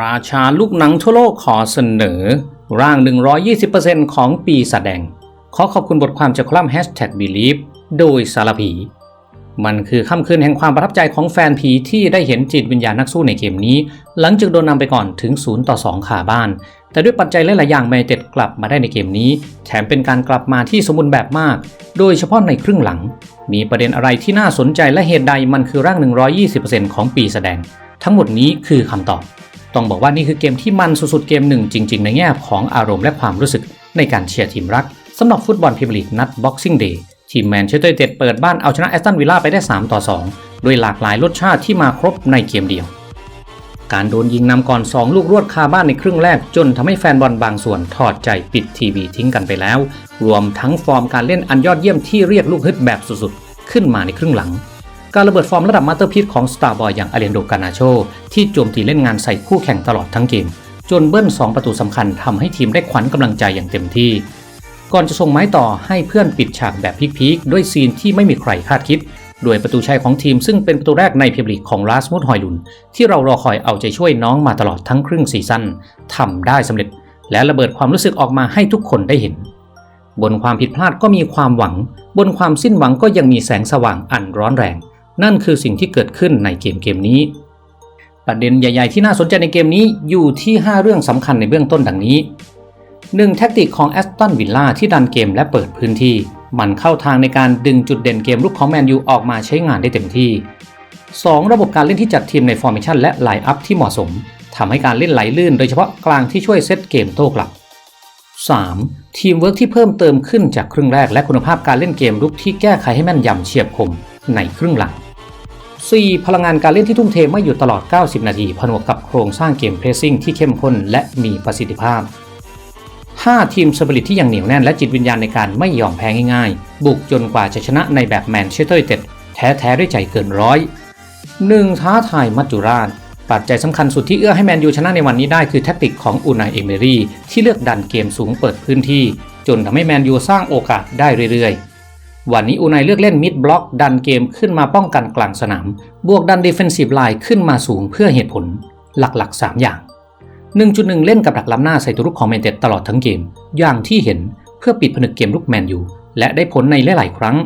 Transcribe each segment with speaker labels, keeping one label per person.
Speaker 1: ราชาลูกหนังทั่วโลกขอเสนอ ร่าง 120%ของปีแสดง ขอขอบคุณบทความจากคลัมน์ Hashtag Believe โดยสารผี มันคือค่ำคืนแห่งความประทับใจของแฟนผีที่ได้เห็นจิตวิญญาณนักสู้ในเกมนี้ หลังจากโดนนำไปก่อนถึง 0 ต่อ 2 ขาบ้าน แต่ด้วยปัจจัยหลายๆอย่างแมนเต็ดกลับมาได้ในเกมนี้ แถมเป็นการกลับมาที่สมบูรณ์แบบมาก โดยเฉพาะในครึ่งหลัง มีประเด็นอะไรที่น่าสนใจและเหตุใดมันคือร่าง 120%ของปีแสดง ทั้งหมดนี้คือคำตอบ ต้องบอกว่านี่คือเกมที่มันสุดๆเกมหนึ่งจริง ๆ ในแง่ของอารมณ์และความรู้สึกในการเชียร์ทีมรักสำหรับฟุตบอลพรีเมียร์ลีกนัด Boxing Day ทีมแมนเชสเตอร์ยูไนเต็ดเปิดบ้านเอาชนะแอสตันวิลล่าไปได้ 3 ต่อ2โดยหลากหลายรสชาติที่มาครบในเกมเดียว การโดนยิงนำก่อน 2 ลูกรวดคาบ้านในครึ่งแรกจนทำให้แฟนบอลบางส่วนถอดใจปิดทีวีทิ้งกันไปแล้ว รวมทั้งฟอร์มการเล่นอันยอดเยี่ยมที่เรียกลูกฮึดแบบสุดๆ ขึ้นมาในครึ่งหลัง การระเบิดฟอร์มระดับมาสเตอร์พีซของสตาร์บอยอย่างอเลนโดกานาโชที่โจมตีเล่นงานใส่คู่แข่งตลอดทั้งเกม จนเบิ้ล 2 ประตูสำคัญทำให้ทีมได้ขวัญกำลังใจอย่างเต็มที่ ก่อนจะส่งไม้ต่อให้เพื่อนปิดฉากแบบพีคๆด้วยซีนที่ไม่มีใครคาดคิดด้วยประตูชัยของทีมซึ่งเป็นประตูแรกในเมียร์ลีกของลาสมุดฮอยลุน ที่เรารอคอยเอาใจช่วยน้องมาตลอดทั้งครึ่งซีซั่นทำได้สำเร็จ และระเบิดความรู้สึกออกมาให้ทุกคนได้เห็น บนความผิดพลาดก็มีความหวัง บนความสิ้นหวังก็ยังมีแสงสว่างอันร้อนแรง นั่นคือสิ่งที่เกิดขึ้นในเกมเกมนี้ ประเด็นใหญ่ ๆ ที่น่าสนใจในเกมนี้อยู่ที่ 5 เรื่องสำคัญในเบื้องต้นดังนี้ 1. แท็กติกของแอสตันวิลล่าที่ดันเกมและเปิดพื้นที่ มันเข้าทางในการดึงจุดเด่นเกมลุกของแมนยูออกมาใช้งานได้เต็มที่ 2. ระบบการเล่นที่จัดทีมในฟอร์เมชันและไลน์อัพที่เหมาะสมทำให้การเล่นไหลลื่นโดยเฉพาะกลางที่ช่วยเซตเกมโต้กลับ 3. ทีมเวิร์กที่เพิ่มเติมขึ้นจากครึ่งแรกและคุณภาพการเล่นเกมรุกที่แก้ไขให้แม่นยำเฉียบคมในครึ่งหลัง 4. พลังงานการเล่นที่ทุ่มเทไม่หยุดตลอด 90 นาที ผนวกกับโครงสร้างเกมเพรสซิ่งที่เข้มข้นและมีประสิทธิภาพ 5. ทีมสปิริตที่ยังเหนียวแน่นและจิตวิญญาณในการไม่ยอมแพ้ง่ายๆ บุกจนกว่าจะชนะในแบบแมนเชสเตอร์ยูไนเต็ดแท้ๆด้วยใจเกินร้อย 1. ท้าทายมัจจุราช ปัจจัยสำคัญสุดที่เอื้อให้แมนยูชนะในวันนี้ได้คือแทคติกของอูนายเอเมรี่ที่เลือกดันเกมสูงเปิดพื้นที่ จนทำให้แมนยูสร้างโอกาสได้เรื่อยๆ วันนี้อูนายเลือกเล่นมิด บล็อกดันเกมขึ้นมาป้องกันกลางสนาม บวกดันดิเฟนซีฟไลน์ขึ้นมาสูงเพื่อเหตุผลหลักๆ 3 อย่าง 1.1 เล่นกับดักล้ำหน้าใส่ตัวรุกของแมนเต็ดตลอดทั้งเกม อย่างที่เห็นเพื่อปิดผนึกเกมลุกแมนยูและได้ผลในหลายๆครั้ง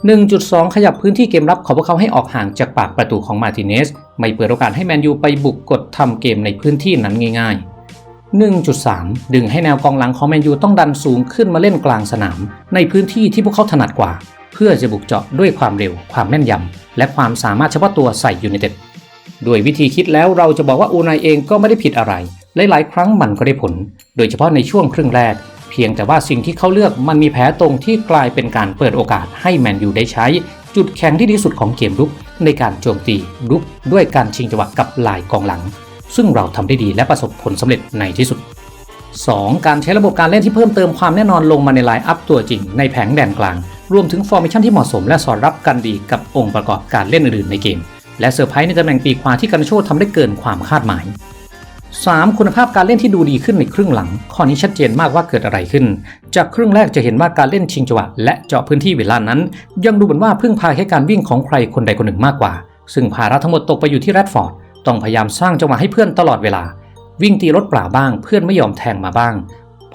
Speaker 1: 1.2 ขยับพื้นที่เกมรับของพวกเขาให้ออกห่างจากปากประตูของมาร์ติเนส ไม่เปิดโอกาสให้แมนยูไปบุกกดทำเกมในพื้นที่นั้นง่าย ๆ1.3 ดึงให้แนวกองหลังของแมนยูต้องดันสูงขึ้นมาเล่นกลางสนาม ในพื้นที่ที่พวกเขาถนัดกว่า เพื่อจะบุกเจาะด้วยความเร็ว ความแม่นยำ และความสามารถเฉพาะตัวใส่ยูไนเต็ดด้วยวิธีคิดแล้วเราจะบอกว่าอูนายเองก็ไม่ได้ผิดอะไร หลายๆ ครั้งมันก็ได้ผล โดยเฉพาะในช่วงครึ่งแรก เพียงแต่ว่าสิ่งที่เขาเลือกมันมีแผลตรงที่กลายเป็นการเปิดโอกาสให้แมนยูได้ใช้ จุดแข็งที่ดีสุดของเกมรุก ในการโจมตีรุกด้วยการชิงจังหวะกับลายกองหลัง ซึ่งเราทำได้ดีและประสบผลสำเร็จในที่สุด 2. การใช้ระบบการเล่นที่เพิ่มเติมความแน่นอนลงมาในไลน์อัพตัวจริงในแผงแดนกลาง รวมถึงฟอร์เมชันที่เหมาะสมและสอดรับกันดีกับองค์ประกอบการเล่นอื่นในเกม และเซอร์ไพรส์ในตำแหน่งปีกขวาที่กันโชทำได้เกินความคาดหมาย 3. คุณภาพการเล่นที่ดูดีขึ้นในครึ่งหลัง ข้อนี้ชัดเจนมากว่าเกิดอะไรขึ้น จากครึ่งแรกจะเห็นว่าการเล่นชิงจังหวะและเจาะพื้นที่เวลานั้น ยังดูเหมือนว่าพึ่งพาแค่การวิ่งของใครคนใดคนหนึ่งมากกว่า ซึ่งภาระทั้งหมดตกไปอยู่ที่แรดฟอร์ดต้องพยายามสร้างจังหวะให้เพื่อนตลอดเวลา วิ่งตีรถเปล่าบ้าง เพื่อนไม่ยอมแทงมาบ้าง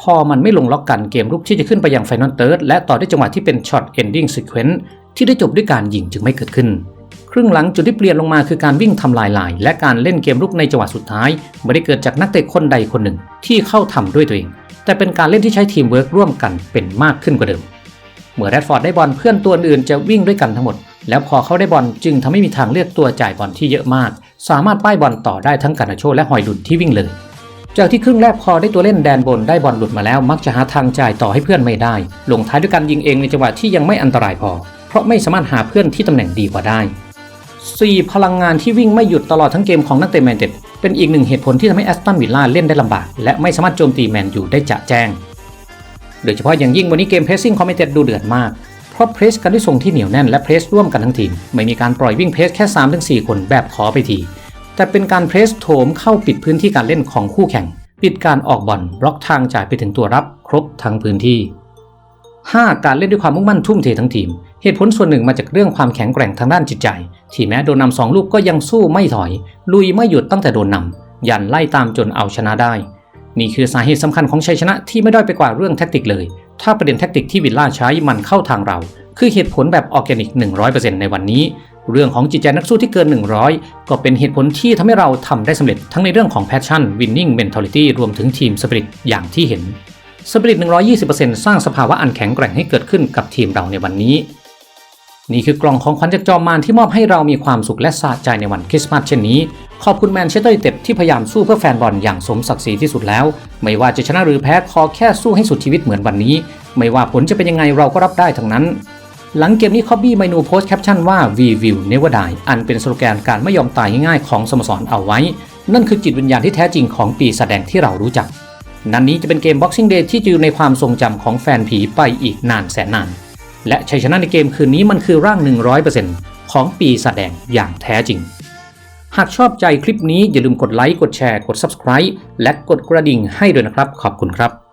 Speaker 1: พอมันไม่ลงล็อกกันเกมรุกที่จะขึ้นไปยังไฟนอลเติร์ดและต่อด้วยจังหวะที่เป็นช็อตเอนดิ้งซีเควนต์ที่ได้จบด้วยการยิงจึงไม่เกิดขึ้น ครึ่งหลังจุดที่เปลี่ยนลงมาคือการวิ่งทำลายลาย และการเล่นเกมรุกในจังหวะสุดท้าย ไม่ได้เกิดจากนักเตะคนใดคนหนึ่งที่เข้าทำด้วยตัวเอง แต่เป็นการเล่นที่ใช้ทีมเวิร์กร่วมกันเป็นมากขึ้นกว่าเดิมเมื่อแรดฟอร์ดได้บอลเพื่อนตัวอื่นจะวิ่งด้วยกันทั้งหมด แล้วพอเขาได้บอลจึงทำให้มีทางเลือกตัวจ่ายบอลที่เยอะมาก สามารถป้ายบอลต่อได้ทั้งกานาโชและหอยลุนที่วิ่งเลย จากที่ครึ่งแรกพอได้ตัวเล่นแดนบนได้บอลหลุดมาแล้วมักจะหาทางจ่ายต่อให้เพื่อนไม่ได้ ลงท้ายด้วยการยิงเองในจังหวะที่ยังไม่อันตรายพอ เพราะไม่สามารถหาเพื่อนที่ตำแหน่งดีกว่าได้ 4. พลังงานที่วิ่งไม่หยุดตลอดทั้งเกมของนักเตะแมนเต็ดเป็นอีกหนึ่งเหตุผลที่ทำให้แอสตันวิลล่าเล่นได้ลำบาก และไม่สามารถโจมตีแมนยูได้จะแจ้ง โดยเฉพาะอย่างยิ่งวันนี้เกมเพรสซิ่งคอมเมนเต็ดดูเดือดมากเพราะเพรสกันด้วยทรงที่เหนียวแน่นและเพรสร่วมกันทั้งทีมไม่มีการปล่อยวิ่งเพรสแค่ 3-4 คนแบบขอไปที แต่เป็นการเพรสโถมเข้าปิดพื้นที่การเล่นของคู่แข่ง ปิดการออกบอลบล็อกทางจ่ายไปถึงตัวรับครบทั้งพื้นที่ 5. การเล่นด้วยความมุ่งมั่นทุ่มเททั้งทีม เหตุผลส่วนหนึ่งมาจากเรื่องความแข็งแกร่งทางด้านจิตใจ ที่แม้โดนนำสองลูกก็ยังสู้ไม่ถอย ลุยไม่หยุดตั้งแต่โดนนำยันไล่ตามจนเอาชนะได้ นี่คือสาเหตุสำคัญของชัยชนะที่ไม่ด้อยไปกว่าเรื่องแท็กติกเลย ถ้าประเด็นแท็กติกที่วิลล่าใช้มันเข้าทางเรา คือเหตุผลแบบออร์แกนิก 100%ในวันนี้ เรื่องของจิตใจนักสู้ที่เกิน 100 ก็เป็นเหตุผลที่ทำให้เราทำได้สำเร็จทั้งในเรื่องของ passion winning mentality รวมถึงทีม spirit อย่างที่เห็น spirit 120%สร้างสภาวะอันแข็งแกร่งให้เกิดขึ้นกับทีมเราในวันนี้ นี่คือกล่องของขวัญจากจอมมารที่มอบให้เรามีความสุขและสะใจในวันคริสต์มาสเช่นนี้ ขอบคุณแมนเชสเตอร์ยูไนเต็ดที่พยายามสู้เพื่อแฟนบอลอย่างสมศักดิ์ศรีที่สุดแล้ว ไม่ว่าจะชนะหรือแพ้ขอแค่สู้ให้สุดชีวิตเหมือนวันนี้ ไม่ว่าผลจะเป็นยังไงเราก็รับได้ทั้งนั้น หลังเกมนี้คอบบี้ไมนูโพสต์แคปชั่นว่า We will never die อันเป็นสโลแกนการไม่ยอมตายง่ายๆของสโมสรเอาไว้ นั่นคือจิตวิญญาณที่แท้จริงของปีแสดงที่เรารู้จัก นันนี้จะเป็นเกม Boxing Day ที่จะอยู่ในความทรงจำของแฟนผีไปอีกนานแสนนาน และชัยชนะในเกมคืนนี้มันคือร่าง 100%ของปีแสดงอย่างแท้จริง หากชอบใจคลิปนี้อย่าลืมกดไลค์กดแชร์กด Subscribe และกดกระดิ่งให้ด้วยนะครับ ขอบคุณครับ